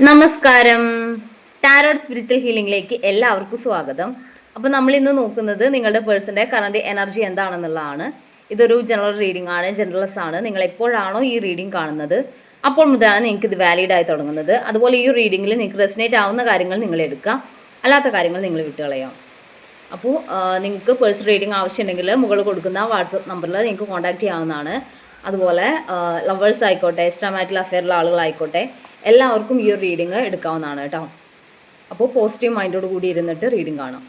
നമസ്കാരം. Tarot spiritual ഹീലിംഗിലേക്ക് എല്ലാവർക്കും സ്വാഗതം. അപ്പോൾ നമ്മൾ ഇന്ന് നോക്കുന്നത് നിങ്ങളുടെ പേഴ്സന്റെ കറണ്ട് എനർജി എന്താണെന്നുള്ളതാണ്. ഇതൊരു ജനറൽ റീഡിംഗ് ആണ് ജനറൽസ് ആണ്. നിങ്ങൾ എപ്പോഴാണോ ഈ റീഡിംഗ് കാണുന്നത് അപ്പോൾ മുതലാണ് നിങ്ങൾക്ക് ഇത് വാലിഡ് ആയി തുടങ്ങുന്നത്. അതുപോലെ ഈ റീഡിങ്ങിൽ നിങ്ങൾക്ക് റെസിനേറ്റ് ആവുന്ന കാര്യങ്ങൾ നിങ്ങൾ എടുക്കുക അല്ലാത്ത കാര്യങ്ങൾ നിങ്ങൾ വിട്ടുകളയാം. അപ്പോൾ നിങ്ങൾക്ക് പേഴ്സൺ റീഡിംഗ് ആവശ്യമുണ്ടെങ്കിൽ മുകളിൽ കൊടുക്കുന്ന വാട്സപ്പ് നമ്പറിൽ നിങ്ങൾക്ക് കോൺടാക്റ്റ് ചെയ്യാവുന്നതാണ്. അതുപോലെ ലവേഴ്സ് ആയിക്കോട്ടെ എക്സ്ട്രാ മാറ്റിൽ അഫെയറിലുള്ള ആളുകളായിക്കോട്ടെ എല്ലാവർക്കും ഈ ഒരു റീഡിങ് എടുക്കാവുന്നതാണ് കേട്ടോ. അപ്പോൾ പോസിറ്റീവ് മൈൻഡോട് കൂടി ഇരുന്നിട്ട് റീഡിങ് കാണാം.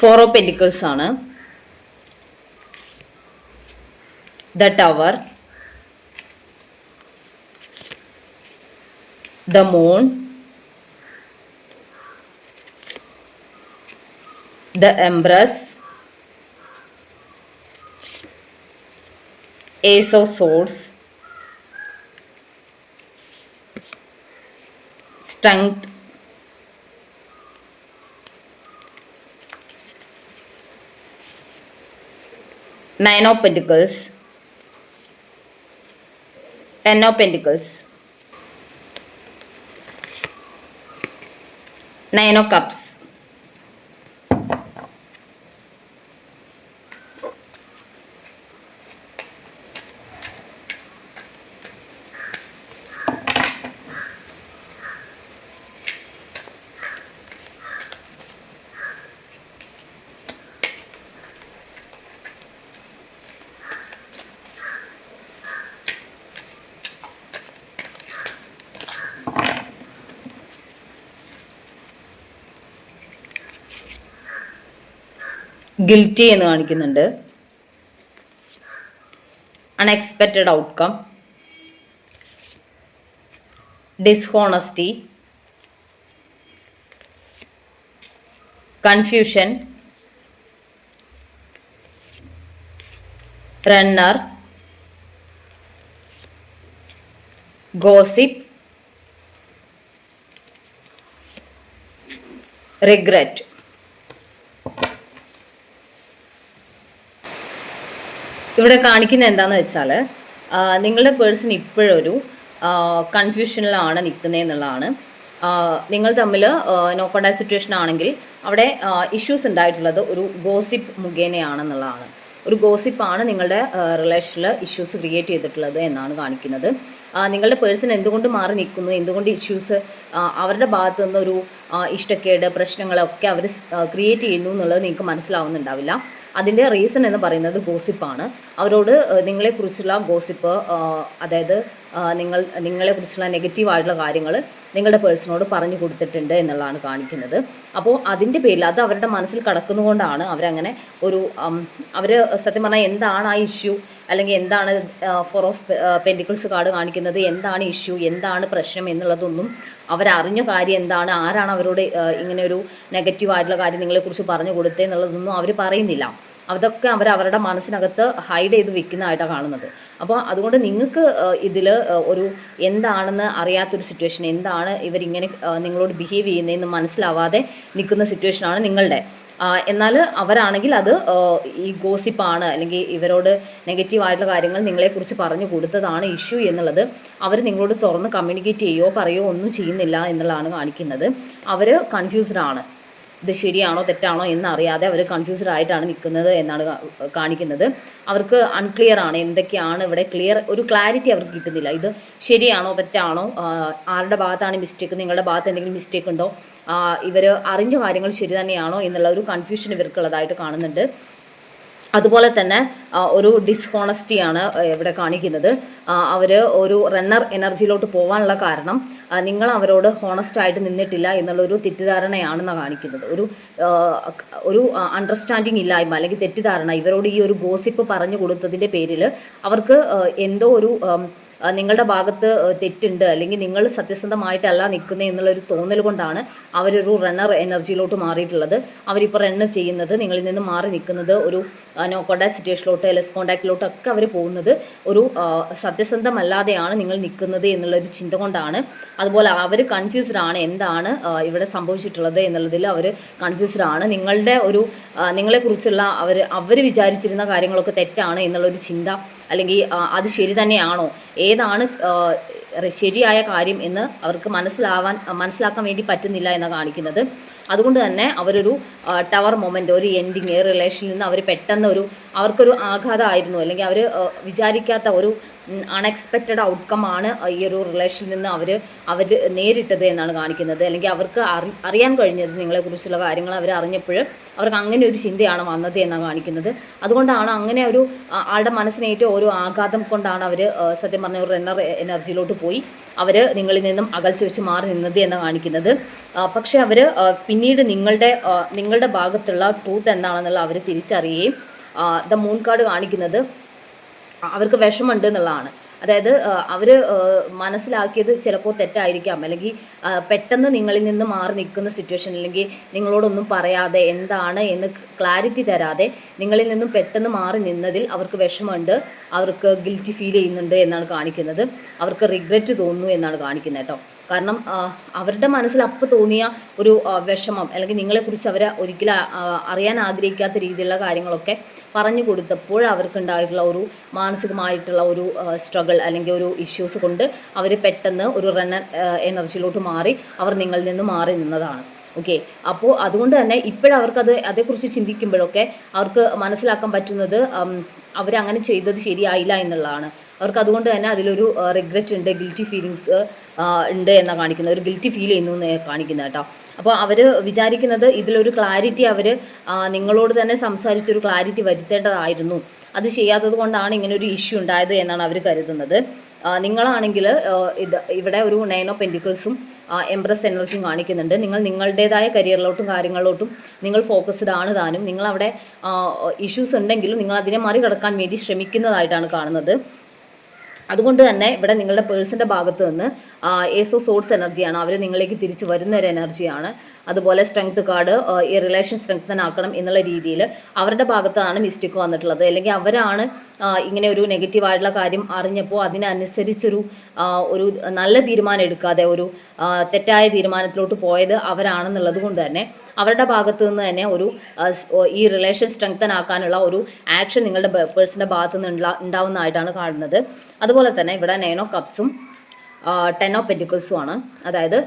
ഫോർ ഓഫ് പെന്റിക്കിൾസ് ആണ്. The tower the moon the empress ace of swords strength. nine opentacles and no pentacles nine of cups. Guilty എന്ന് കാണിക്കുന്നുണ്ട്. Unexpected outcome dishonesty confusion runner gossip regret ഇവിടെ കാണിക്കുന്ന എന്താന്ന് വെച്ചാൽ നിങ്ങളുടെ പേഴ്സൺ ഇപ്പോഴൊരു കൺഫ്യൂഷനിലാണ് നിൽക്കുന്നത് എന്നുള്ളതാണ്. നിങ്ങൾ തമ്മിൽ നോ കോണ്ടാക്ട് സിറ്റുവേഷൻ ആണെങ്കിൽ അവിടെ ഇഷ്യൂസ് ഉണ്ടായിട്ടുള്ളത് ഒരു ഗോസിപ്പ് മുഖേനയാണെന്നുള്ളതാണ്. ഒരു ഗോസിപ്പാണ് നിങ്ങളുടെ റിലേഷനിൽ ഇഷ്യൂസ് ക്രിയേറ്റ് ചെയ്തിട്ടുള്ളത് എന്നാണ് കാണിക്കുന്നത്. നിങ്ങളുടെ പേഴ്സൺ എന്തുകൊണ്ട് മാറി നിൽക്കുന്നു? എന്തുകൊണ്ട് ഇഷ്യൂസ് അവരുടെ ഭാഗത്തു നിന്നൊരു ഇഷ്ടക്കേട് പ്രശ്നങ്ങളൊക്കെ അവർ ക്രിയേറ്റ് ചെയ്യുന്നു എന്നുള്ളത് നിങ്ങൾക്ക് മനസ്സിലാവുന്നുണ്ടാവില്ല. അതിന്റെ റീസൺ എന്ന് പറയുന്നത് ഗോസിപ്പാണ്. അവരോട് നിങ്ങളെക്കുറിച്ചുള്ള ഗോസിപ്പ് അതായത് നിങ്ങൾ നിങ്ങളെക്കുറിച്ചുള്ള നെഗറ്റീവ് ആയിട്ടുള്ള കാര്യങ്ങൾ നിങ്ങളുടെ പേഴ്സണോട് പറഞ്ഞു കൊടുത്തിട്ടുണ്ട് എന്നുള്ളതാണ് കാണിക്കുന്നത്. അപ്പോൾ അതിന്റെ പേരിൽ അത് അവരുടെ മനസ്സിൽ കടക്കുന്നതുകൊണ്ടാണ് അവരങ്ങനെ ഒരു അവർ സത്യം പറഞ്ഞാൽ എന്താണ് ആ ഇഷ്യൂ അല്ലെങ്കിൽ എന്താണ് ഫോർ ഓഫ് പെന്റിക്കിൾസ് കാർഡ് കാണിക്കുന്നത്? എന്താണ് ഇഷ്യൂ എന്താണ് പ്രശ്നം എന്നുള്ളതൊന്നും അവരറിഞ്ഞ കാര്യം എന്താണ്? ആരാണ് അവരോട് ഇങ്ങനെ ഒരു നെഗറ്റീവ് ആയിട്ടുള്ള കാര്യം നിങ്ങളെക്കുറിച്ച് പറഞ്ഞു കൊടുത്തത് എന്നുള്ളതൊന്നും അവർ പറയുന്നില്ല. അതൊക്കെ അവർ അവരുടെ മനസ്സിനകത്ത് ഹൈഡ് ചെയ്ത് വെക്കുന്നതായിട്ടാണ് കാണുന്നത്. അപ്പോൾ അതുകൊണ്ട് നിങ്ങൾക്ക് ഇതിൽ ഒരു എന്താണെന്ന് അറിയാത്തൊരു സിറ്റുവേഷൻ എന്താണ് ഇവരിങ്ങനെ നിങ്ങളോട് ബിഹേവ് ചെയ്യുന്നതെന്ന് മനസ്സിലാവാതെ നിൽക്കുന്ന സിറ്റുവേഷനാണ് നിങ്ങളുടെ. എന്നാൽ അവരാണെങ്കിൽ അത് ഈ ഗോസിപ്പാണ് അല്ലെങ്കിൽ ഇവരോട് നെഗറ്റീവായിട്ടുള്ള കാര്യങ്ങൾ നിങ്ങളെക്കുറിച്ച് പറഞ്ഞു കൊടുത്തതാണ് ഇഷ്യൂ എന്നുള്ളത് അവർ നിങ്ങളോട് തുറന്ന് കമ്മ്യൂണിക്കേറ്റ് ചെയ്യുകയോ പറയുകയോ ഒന്നും ചെയ്യുന്നില്ല എന്നുള്ളതാണ് കാണിക്കുന്നത്. അവർ കൺഫ്യൂസ്ഡ് ആണ്. ഇത് ശരിയാണോ തെറ്റാണോ എന്നറിയാതെ അവർ കൺഫ്യൂസ്ഡ് ആയിട്ടാണ് നിൽക്കുന്നത് എന്നാണ് കാണിക്കുന്നത്. അവർക്ക് അൺക്ലിയർ ആണ് എന്തൊക്കെയാണ് ഇവിടെ ക്ലിയർ ഒരു ക്ലാരിറ്റി അവർക്ക് കിട്ടുന്നില്ല. ഇത് ശരിയാണോ തെറ്റാണോ ആരുടെ ഭാഗത്താണ് മിസ്റ്റേക്ക് നിങ്ങളുടെ ഭാഗത്ത് എന്തെങ്കിലും മിസ്റ്റേക്ക് ഉണ്ടോ? ഇവർ അറിഞ്ഞ കാര്യങ്ങൾ ശരി തന്നെയാണോ എന്നുള്ള ഒരു കൺഫ്യൂഷൻ ഇവർക്കുള്ളതായിട്ട് കാണുന്നുണ്ട്. അതുപോലെ തന്നെ ഒരു ഡിസ്ഹോണസ്റ്റിയാണ് ഇവിടെ കാണിക്കുന്നത്. അവർ ഒരു റണ്ണർ എനർജിയിലോട്ട് പോകാനുള്ള കാരണം നിങ്ങൾ അവരോട് ഹോണസ്റ്റ് ആയിട്ട് നിന്നിട്ടില്ല എന്നുള്ളൊരു തെറ്റിദ്ധാരണയാണെന്ന് കാണിക്കുന്നത്. ഒരു ഒരു അണ്ടർസ്റ്റാൻഡിങ് ഇല്ലായ്മ അല്ലെങ്കിൽ തെറ്റിദ്ധാരണ ഇവരോട് ഈ ഒരു ഗോസിപ്പ് പറഞ്ഞു കൊടുത്തതിന്റെ പേരിൽ അവർക്ക് എന്തോ ഒരു നിങ്ങളുടെ ഭാഗത്ത് തെറ്റുണ്ട് അല്ലെങ്കിൽ നിങ്ങൾ സത്യസന്ധമായിട്ടല്ല നിൽക്കുന്നത് എന്നുള്ളൊരു തോന്നൽ കൊണ്ടാണ് അവരൊരു റണ്ണർ എനർജിയിലോട്ട് മാറിയിട്ടുള്ളത്. അവരിപ്പോൾ റണ്ണ് ചെയ്യുന്നത് നിങ്ങളിൽ നിന്ന് മാറി നിൽക്കുന്നത് ഒരു നോ കോണ്ടാക്ട് സിറ്റുവേഷനിലോട്ട് ലെസ് കോണ്ടാക്റ്റിലോട്ട് ഒക്കെ അവർ പോകുന്നത് ഒരു സത്യസന്ധമല്ലാതെയാണ് നിങ്ങൾ നിൽക്കുന്നത് എന്നുള്ളൊരു ചിന്ത കൊണ്ടാണ്. അതുപോലെ അവർ കൺഫ്യൂസ്ഡ് ആണ് എന്താണ് ഇവിടെ സംഭവിച്ചിട്ടുള്ളത് എന്നുള്ളതിൽ അവർ കൺഫ്യൂസ്ഡ് ആണ്. നിങ്ങളുടെ ഒരു നിങ്ങളെക്കുറിച്ചുള്ള അവർ അവർ വിചാരിച്ചിരുന്ന കാര്യങ്ങളൊക്കെ തെറ്റാണ് എന്നുള്ളൊരു ചിന്ത അല്ലെങ്കിൽ അത് ശരി തന്നെയാണോ? ഏതാണ് ശരിയായ കാര്യം എന്ന് അവർക്ക് മനസ്സിലാവാൻ മനസ്സിലാക്കാൻ വേണ്ടി പറ്റുന്നില്ല എന്ന് കാണിക്കുന്നത്. അതുകൊണ്ട് തന്നെ അവരൊരു ടവർ മൊമെന്റ് ഒരു എൻഡിങ് റിലേഷനിൽ നിന്ന് അവർ പെട്ടെന്ന് ഒരു അവർക്കൊരു ആഘാതമായിരുന്നു. അല്ലെങ്കിൽ അവർ വിചാരിക്കാത്ത ഒരു അൺഎക്സ്പെക്റ്റഡ് ഔട്ട്കം ആണ് ഈ ഒരു റിലേഷനിൽ നിന്ന് അവർ അവർ നേരിട്ടത് എന്നാണ് കാണിക്കുന്നത്. അല്ലെങ്കിൽ അവർക്ക് അറി അറിയാൻ കഴിഞ്ഞത് നിങ്ങളെക്കുറിച്ചുള്ള കാര്യങ്ങൾ അവർ അറിഞ്ഞപ്പോൾ അവർക്ക് അങ്ങനെ ഒരു ചിന്തയാണ് വന്നത് എന്നാണ് കാണിക്കുന്നത്. അതുകൊണ്ടാണ് അങ്ങനെ ഒരു ആളുടെ മനസ്സിനേറ്റ ഓരോ ആഘാതം കൊണ്ടാണ് അവർ സത്യം പറഞ്ഞ ഒരു റണ്ണർ എനർജിയിലോട്ട് പോയി അവർ നിങ്ങളിൽ നിന്നും അകൽച്ച വെച്ച് മാറി നിന്നത് എന്ന് കാണിക്കുന്നത്. പക്ഷേ അവർ പിന്നീട് നിങ്ങളുടെ നിങ്ങളുടെ ഭാഗത്തുള്ള ട്രൂത്ത് എന്താണെന്നുള്ള അവർ തിരിച്ചറിയുകയും ദ മൂൺ കാർഡ് കാണിക്കുന്നത് അവർക്ക് വിഷമമുണ്ട് എന്നുള്ളതാണ്. അതായത് അവർ മനസ്സിലാക്കിയത് ചിലപ്പോൾ തെറ്റായിരിക്കാം. അല്ലെങ്കിൽ പെട്ടെന്ന് നിങ്ങളിൽ നിന്ന് മാറി നിൽക്കുന്ന സിറ്റുവേഷൻ അല്ലെങ്കിൽ നിങ്ങളോടൊന്നും പറയാതെ എന്താണ് എന്ന് ക്ലാരിറ്റി തരാതെ നിങ്ങളിൽ നിന്നും പെട്ടെന്ന് മാറി നിന്നതിൽ അവർക്ക് വിഷമമുണ്ട്. അവർക്ക് ഗിൽറ്റി ഫീൽ ചെയ്യുന്നുണ്ട് എന്നാണ് കാണിക്കുന്നത്. അവർക്ക് റിഗ്രറ്റ് തോന്നുന്നു എന്നാണ് കാണിക്കുന്നത് കേട്ടോ. കാരണം അവരുടെ മനസ്സിൽ അപ്പോൾ തോന്നിയ ഒരു വിഷമം അല്ലെങ്കിൽ നിങ്ങളെക്കുറിച്ച് അവർ ഒരിക്കലും അറിയാൻ ആഗ്രഹിക്കാത്ത രീതിയിലുള്ള കാര്യങ്ങളൊക്കെ പറഞ്ഞു കൊടുത്തപ്പോൾ അവർക്കുണ്ടായിട്ടുള്ള ഒരു മാനസികമായിട്ടുള്ള ഒരു സ്ട്രഗിൾ അല്ലെങ്കിൽ ഒരു ഇഷ്യൂസ് കൊണ്ട് അവർ പെട്ടെന്ന് ഒരു റണ്ണർ എനർജിയിലോട്ട് മാറി അവർ നിങ്ങളിൽ നിന്ന് മാറി നിന്നതാണ്. ഓക്കെ അപ്പോൾ അതുകൊണ്ട് തന്നെ ഇപ്പോഴവർക്കത് അതേക്കുറിച്ച് ചിന്തിക്കുമ്പോഴൊക്കെ അവർക്ക് മനസ്സിലാക്കാൻ പറ്റുന്നത് അവരങ്ങനെ ചെയ്തത് ശരിയായില്ല എന്നുള്ളതാണ്. അവർക്ക് അതുകൊണ്ട് തന്നെ അതിലൊരു റിഗ്രറ്റ് ഉണ്ട് ഗിൽറ്റി ഫീലിങ്സ് ഉണ്ട് എന്നാണ് കാണിക്കുന്നത്. ഒരു ഗിൽറ്റി ഫീൽ ചെയ്യുന്നു എന്ന് കാണിക്കുന്നത് കേട്ടോ. അപ്പോൾ അവർ വിചാരിക്കുന്നത് ഇതിലൊരു ക്ലാരിറ്റി അവർ നിങ്ങളോട് തന്നെ സംസാരിച്ചൊരു ക്ലാരിറ്റി വരുത്തേണ്ടതായിരുന്നു. അത് ചെയ്യാത്തത് കൊണ്ടാണ് ഇങ്ങനെ ഒരു ഇഷ്യൂ ഉണ്ടായത് എന്നാണ് അവർ കരുതുന്നത്. നിങ്ങളാണെങ്കിൽ ഇത് ഇവിടെ ഒരു നയൻ ഓഫ് പെന്റിക്കിൾസും എംബ്രസ് എനർജിയും കാണിക്കുന്നുണ്ട്. നിങ്ങൾ നിങ്ങളുടേതായ കരിയറിലോട്ടും കാര്യങ്ങളിലോട്ടും നിങ്ങൾ ഫോക്കസ്ഡ് ആണ് താനും. നിങ്ങളവിടെ ഇഷ്യൂസ് ഉണ്ടെങ്കിലും നിങ്ങൾ അതിനെ മറികടക്കാൻ വേണ്ടി ശ്രമിക്കുന്നതായിട്ടാണ് കാണുന്നത്. അതുകൊണ്ട് തന്നെ ഇവിടെ നിങ്ങളുടെ പേഴ്സിന്റെ ഭാഗത്ത് നിന്ന് ഏസോ സോഴ്സ് എനർജിയാണ് അവർ നിങ്ങളിലേക്ക് തിരിച്ചു വരുന്ന ഒരു എനർജിയാണ് അതുപോലെ സ്ട്രെങ്ത് കാർഡ് ഈ റിലേഷൻ സ്ട്രെങ്തൻ ആക്കണം എന്നുള്ള രീതിയിൽ അവരുടെ ഭാഗത്താണ് മിസ്റ്റേക്ക് വന്നിട്ടുള്ളത്. അല്ലെങ്കിൽ അവരാണ് ഇങ്ങനെ ഒരു നെഗറ്റീവായിട്ടുള്ള കാര്യം അറിഞ്ഞപ്പോൾ അതിനനുസരിച്ചൊരു ഒരു നല്ല തീരുമാനം എടുക്കാതെ ഒരു തെറ്റായ തീരുമാനത്തിലോട്ട് പോയത് അവരാണെന്നുള്ളത് കൊണ്ട് തന്നെ അവരുടെ ഭാഗത്തു നിന്ന് തന്നെ ഒരു ഈ റിലേഷൻ സ്ട്രെങ്തൻ ആക്കാനുള്ള ഒരു ആക്ഷൻ നിങ്ങളുടെ പേഴ്സന്റെ ഭാഗത്തു നിന്ന് ഉണ്ടാവുന്നതായിട്ടാണ് കാണുന്നത്. അതുപോലെ തന്നെ ഇവിടെ ഓഫ് കപ്സും ടെൻ ഓഫ് പെറ്റിക്കിൾസും ആണ്. അതായത്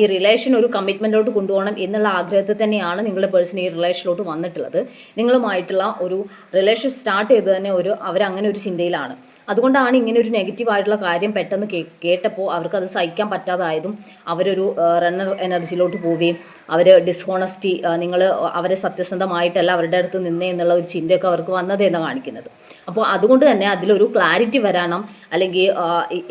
ഈ റിലേഷൻ ഒരു കമ്മിറ്റ്മെന്റിലോട്ട് കൊണ്ടുപോകണം എന്നുള്ള ആഗ്രഹത്തിൽ തന്നെയാണ് നിങ്ങളുടെ പേഴ്സൺ ഈ റിലേഷനിലോട്ട് വന്നിട്ടുള്ളത്. നിങ്ങളുമായിട്ടുള്ള ഒരു റിലേഷൻ സ്റ്റാർട്ട് ചെയ്ത് തന്നെ ഒരു അവരങ്ങനെ ഒരു ചിന്തയിലാണ്. അതുകൊണ്ടാണ് ഇങ്ങനെ ഒരു നെഗറ്റീവ് ആയിട്ടുള്ള കാര്യം പെട്ടെന്ന് കേട്ടപ്പോൾ അവർക്ക് അത് സഹിക്കാൻ പറ്റാതായതും അവരൊരു റണ്ണർ എനർജിയിലോട്ട് പോവുകയും അവർ ഡിസ്ഹോണസ്റ്റി നിങ്ങൾ അവരെ സത്യസന്ധമായിട്ടല്ല അവരുടെ അടുത്ത് നിന്നേ എന്നുള്ള ഒരു ചിന്തയൊക്കെ അവർക്ക് വന്നത് എന്ന് കാണിക്കുന്നത്. അപ്പോൾ അതുകൊണ്ട് തന്നെ അതിലൊരു ക്ലാരിറ്റി വരണം അല്ലെങ്കിൽ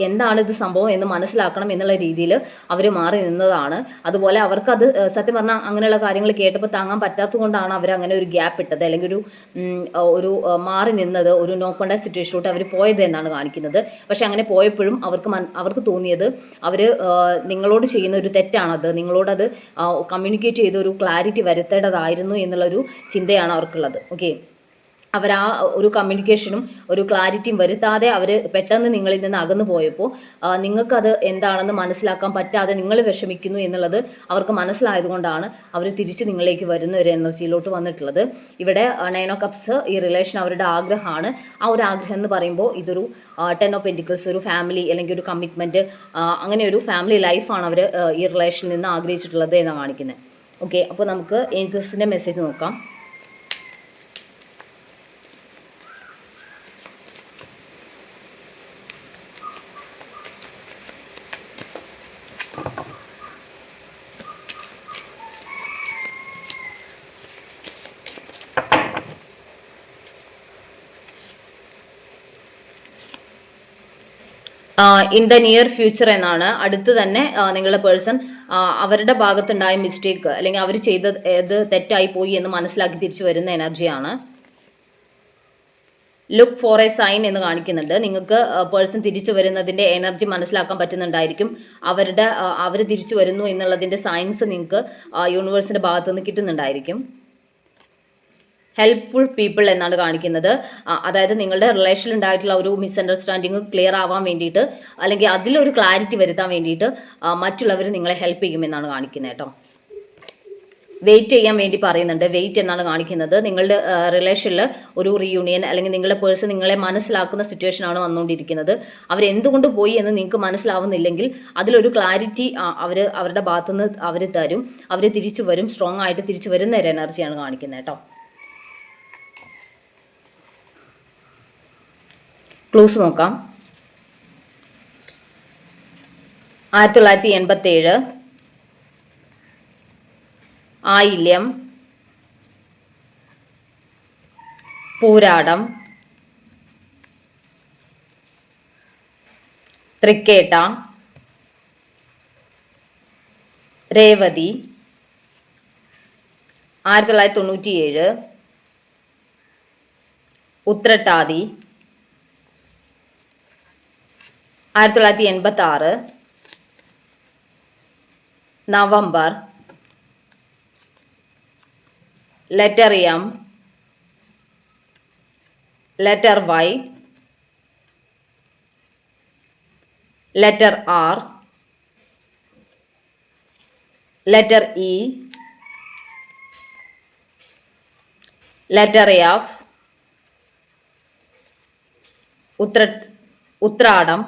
എന്താണ് ഇത് സംഭവം എന്ന് മനസ്സിലാക്കണം എന്നുള്ള രീതിയിൽ അവർ മാറി നിന്നതാണ്. അതുപോലെ അവർക്കത് സത്യം പറഞ്ഞാൽ അങ്ങനെയുള്ള കാര്യങ്ങൾ കേട്ടപ്പോൾ താങ്ങാൻ പറ്റാത്തത് കൊണ്ടാണ് അവർ അങ്ങനെ ഒരു ഗ്യാപ്പ് ഇട്ടത് അല്ലെങ്കിൽ ഒരു ഒരു മാറി നിന്നത് ഒരു നോ സിറ്റുവേഷനിലോട്ട് അവർ പോയത് എന്നാണ് കാണിക്കുന്നത്. പക്ഷെ അങ്ങനെ പോയപ്പോഴും അവർക്ക് അവർക്ക് തോന്നിയത് അവർ നിങ്ങളോട് ചെയ്യുന്ന ഒരു തെറ്റാണത്. നിങ്ങളോടത് കമ്മ്യൂണിക്കേറ്റ് ചെയ്ത ഒരു ക്ലാരിറ്റി വരുത്തേണ്ടതായിരുന്നു എന്നുള്ളൊരു ചിന്തയാണ് അവർക്കുള്ളത്. ഓക്കെ അവർ ആ ഒരു കമ്മ്യൂണിക്കേഷനും ഒരു ക്ലാരിറ്റിയും വരുത്താതെ അവർ പെട്ടെന്ന് നിങ്ങളിൽ നിന്ന് അകന്നു പോയപ്പോൾ നിങ്ങൾക്കത് എന്താണെന്ന് മനസ്സിലാക്കാൻ പറ്റാതെ നിങ്ങൾ വിഷമിക്കുന്നു എന്നുള്ളത് അവർക്ക് മനസ്സിലായതുകൊണ്ടാണ് അവർ തിരിച്ച് നിങ്ങളിലേക്ക് വരുന്ന ഒരു എനർജിയിലോട്ട് വന്നിട്ടുള്ളത്. ഇവിടെ നയൻ ഓ കപ്സ് ഈ റിലേഷൻ അവരുടെ ആഗ്രഹമാണ്. ആ ഒരു ആഗ്രഹം എന്ന് പറയുമ്പോൾ ഇതൊരു ടെൻ ഓഫ് പെന്റിക്കിൾസ് ഒരു ഫാമിലി അല്ലെങ്കിൽ ഒരു കമ്മിറ്റ്മെന്റ് അങ്ങനെ ഒരു ഫാമിലി ലൈഫാണ് അവർ ഈ റിലേഷനിൽ നിന്ന് ആഗ്രഹിച്ചിട്ടുള്ളത് എന്നാണ് കാണിക്കുന്നത് ഓക്കെ അപ്പോൾ നമുക്ക് ഏഞ്ചൽസിന്റെ മെസ്സേജ് നോക്കാം. ഇൻ ദ നിയർ ഫ്യൂച്ചർ എന്നാണ്. അടുത്ത് തന്നെ നിങ്ങളുടെ പേഴ്സൺ അവരുടെ ഭാഗത്തുണ്ടായ മിസ്റ്റേക്ക് അല്ലെങ്കിൽ അവർ ചെയ്ത ഏത് തെറ്റായി പോയി എന്ന് മനസ്സിലാക്കി തിരിച്ചു വരുന്ന എനർജിയാണ് ലുക്ക് ഫോർ എ സൈൻ എന്ന് കാണിക്കുന്നുണ്ട്. നിങ്ങൾക്ക് പേഴ്സൺ തിരിച്ചു വരുന്നതിന്റെ എനർജി മനസ്സിലാക്കാൻ പറ്റുന്നുണ്ടായിരിക്കും. അവരുടെ അവർ തിരിച്ചു വരുന്നു എന്നുള്ളതിന്റെ സയൻസ് നിങ്ങൾക്ക് യൂണിവേഴ്സിന്റെ ഭാഗത്തുനിന്ന് കിട്ടുന്നുണ്ടായിരിക്കും. ഹെൽപ്ഫുൾ പീപ്പിൾ എന്നാണ് കാണിക്കുന്നത്. അതായത് നിങ്ങളുടെ റിലേഷനിൽ ഉണ്ടായിട്ടുള്ള ഒരു മിസ്അണ്ടർസ്റ്റാൻഡിങ് ക്ലിയർ ആവാൻ വേണ്ടിയിട്ട് അല്ലെങ്കിൽ അതിലൊരു ക്ലാരിറ്റി വരുത്താൻ വേണ്ടിയിട്ട് മറ്റുള്ളവർ നിങ്ങളെ ഹെൽപ്പ് ചെയ്യുമെന്നാണ് കാണിക്കുന്നത് കേട്ടോ. വെയിറ്റ് ചെയ്യാൻ വേണ്ടി പറയുന്നുണ്ട്. വെയിറ്റ് എന്നാണ് കാണിക്കുന്നത്. നിങ്ങളുടെ റിലേഷനിൽ ഒരു റീയൂണിയൻ അല്ലെങ്കിൽ നിങ്ങളുടെ പേഴ്സൺ നിങ്ങളെ മനസ്സിലാക്കുന്ന സിറ്റുവേഷൻ ആണ് വന്നുകൊണ്ടിരിക്കുന്നത്. അവരെന്തുകൊണ്ട് പോയി എന്ന് നിങ്ങൾക്ക് മനസ്സിലാവുന്നില്ലെങ്കിൽ അതിലൊരു ക്ലാരിറ്റി അവർ അവരുടെ ഭാഗത്തുനിന്ന് അവർ തരും. അവർ തിരിച്ചു വരും. സ്ട്രോങ് ആയിട്ട് തിരിച്ചു വരുന്ന ഒരു എനർജിയാണ് കാണിക്കുന്നത് കേട്ടോ. ക്ലൂസ് നോക്കാം. ആയിരത്തി തൊള്ളായിരത്തി എൺപത്തി ഏഴ് ആയില്യം. പൂരാടം. തൃക്കേട്ട. രേവതി. ആയിരത്തി തൊള്ളായിരത്തി തൊണ്ണൂറ്റിയേഴ് ഉത്രട്ടാതി. ആയിരത്തി തൊള്ളായിരത്തി എൺപത്തി ആറ് November. Letter M letter Y letter R letter E letter F Uthra Uthradam.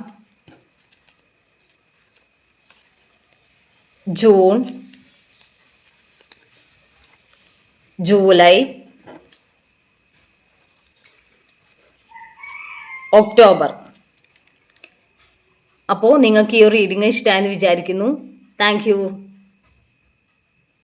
June July October. അപ്പോൾ നിങ്ങൾക്ക് ഈ റീഡിങ് ഇഷ്ടമായെന്ന് വിചാരിക്കുന്നു. താങ്ക്